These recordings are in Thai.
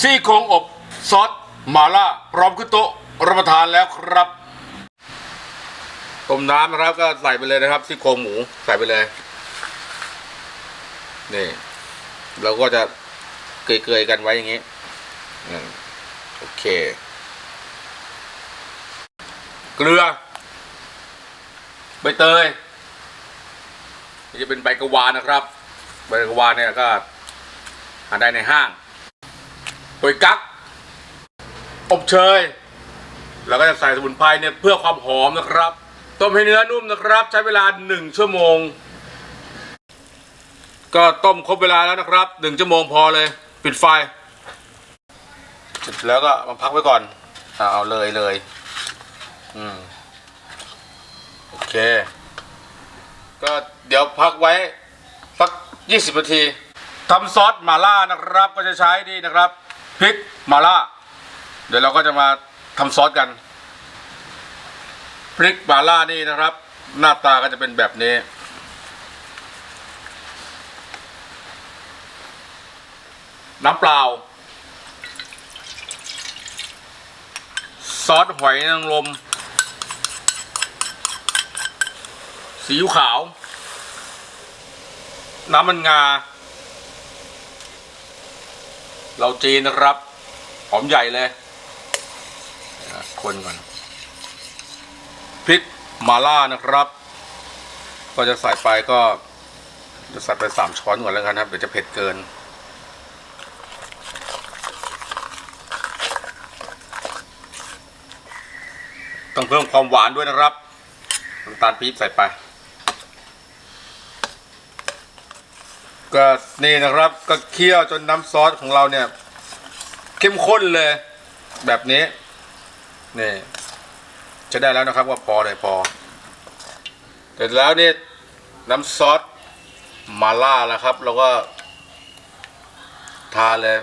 ซี่โครงอบซอสมาล่าพร้อมขึ้นโต๊ะรับประทานแล้วครับ ต้มน้ำนะครับก็ใส่ไปเลยนะครับซี่โครงหมูใส่ไปเลย นี่เราก็จะเกยๆกันไว้อย่างนี้โอเค เกลือใบเตยนี่จะเป็นใบกระวานนะครับ ใบกระวานเนี่ยก็หาได้ในห้าง โดยกั๊กอบเชย แล้วก็จะใส่สมุนไพรเนี่ยเพื่อความหอมนะครับ ต้มให้เนื้อนุ่มนะครับ ใช้เวลาหนึ่งชั่วโมง ก็ต้มครบเวลาแล้วนะครับหนึ่งชั่วโมงพอเลย ปิดไฟเสร็จแล้วก็มาพักไว้ก่อนอ่าเอาเลยเลย อืม โอเค ก็เดี๋ยวพักไว้สักยี่สิบนาทีทำซอสหม่าล่านะครับ ก็จะใช้นี่นะครับ พริกมาล่า เดี๋ยวเราก็จะมาทำซอสกัน พริกมาล่านี่นะครับ หน้าตาก็จะเป็นแบบนี้ น้ำเปล่า ซอสหอยนางรมซีอิ๊วขาว น้ำมันงา เราจีนนะครับ หอมใหญ่เลยคนก่อนพริกมาล่านะครับ ก็จะใส่ไปก็ จะใส่ไปสามช้อนก่อนแล้วกันครับเดี๋ยวจะเผ็ดเกินต้องเพิ่มความหวานด้วยนะครับน้ำตาลปี๊บใส่ไป ก็นี่นะครับก็เคี่ยวจนน้ำซอสของเราเนี่ย เข้มข้นเลย แบบนี้นี่จะได้แล้วนะครับว่าพอเลยพอเสร็จแล้วนี่น้ำซอสมาล่าแล้วครับ เราก็ ทาเลย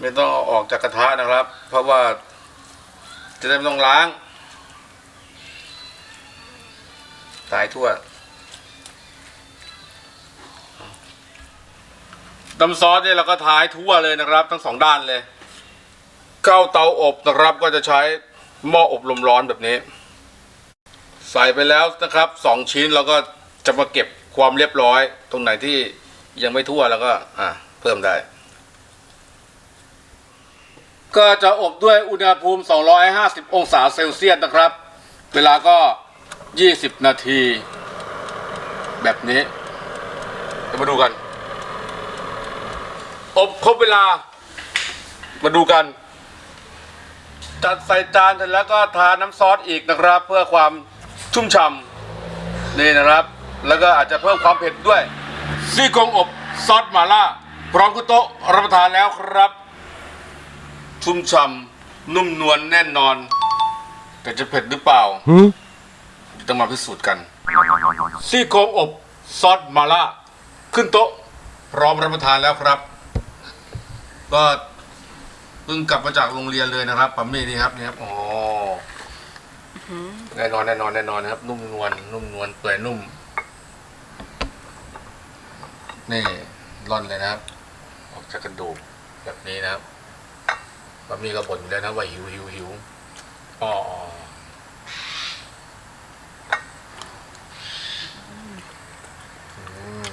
ไม่ต้องเอาออกจากกระทะนะครับ เพราะว่าจะได้ไม่ต้องล้าง ตายทั่ว น้ำซอสเนี่ยเราก็ทายทั่วเลยนะครับ ทั้งสองด้านเลย เข้าเตาอบนะครับก็จะใช้หม้ออบลมร้อนแบบนี้ ใส่ไปแล้วนะครับสองชิ้นเราก็จะมาเก็บความเรียบร้อย ตรงไหนที่ยังไม่ทั่วแล้วก็อะเพิ่มได้ ก็จะอบด้วยอุณหภูมิ 250 องศาเซลเซียสนะครับ เวลาก็ 20 นาที แบบนี้เดี๋ยวมาดูกัน อบครบเวลา มาดูกัน จัดใส่จานเสร็จแล้วก็ทาน้ำซอสอีกนะครับ เพื่อความชุ่มฉ่ำนี่นะครับ แล้วก็อาจจะเพิ่มความเผ็ดด้วยซี่โครงอบซอสหม่าล่าพร้อมขึ้นโต๊ะรับประทานแล้วครับ ชุ่มฉ่ำนุ่มนวลแน่นอน แต่จะเผ็ดหรือเปล่าต้องมาพิสูจน์กัน ซี่โครงอบซอสมาล่า ขึ้นโต๊ะ พร้อมรับประทานแล้วครับ ก็เพิ่งกลับมาจากโรงเรียนเลยนะครับปัมมี่นี่ครับนี่ครับอ๋อแน่นอนแน่นอนแน่นอนนะครับ นุ่มนวลนุ่มนวลเปื่อยนุ่ม นี่ร่อนเลยนะครับ ออกจากกระดูกแบบนี้นะครับก็มีกระบ่นอยู่แล้วนะว่าหิวหิวหิวอ๋ออ๋ออืม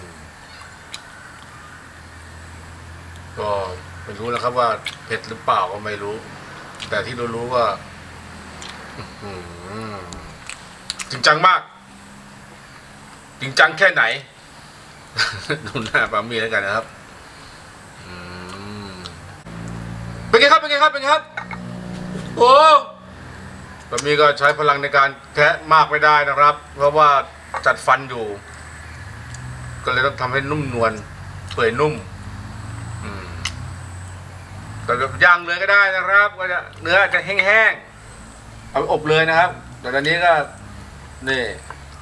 ก็ไม่ รู้แล้วครับว่าเผ็ดหรือเปล่าก็ไม่รู้ แต่ที่รู้ๆว่าจริงจังมาก จริงจังแค่ไหน ดูหน้าปามีแล้วกันนะครับเป็นไงครับเป็นไงครับเป็นไงครับ โอ้ตอนนี้ก็ใช้พลังในการแคะมากไม่ได้นะครับ เพราะว่าจัดฟันอยู่ ก็เลยต้องทำให้นุ่มนวลเปื่อยนุ่ม แต่ย่างเลยก็ได้นะครับ ก็จะเนื้อจะแห้งๆเอาไปอบเลยนะครับ แต่ตอนนี้ก็นี่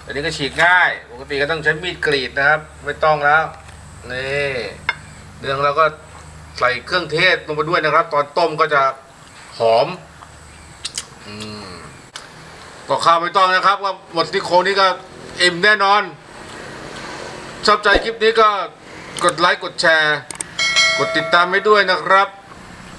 อันนี้ก็ฉีกง่ายปกติก็ต้องใช้มีดกรีดนะครับ ไม่ต้องแล้วนี่เนื้อเราก็ใส่เครื่องเทศลงไปด้วยนะครับ ตอนต้มก็จะหอมอืมก็ข้าวไม่ต้องนะครับว่าหมดที่โคนี้ก็อิ่มแน่นอน ชอบใจคลิปนี้ก็กดไลค์กดแชร์ กดติดตามให้ด้วยนะครับ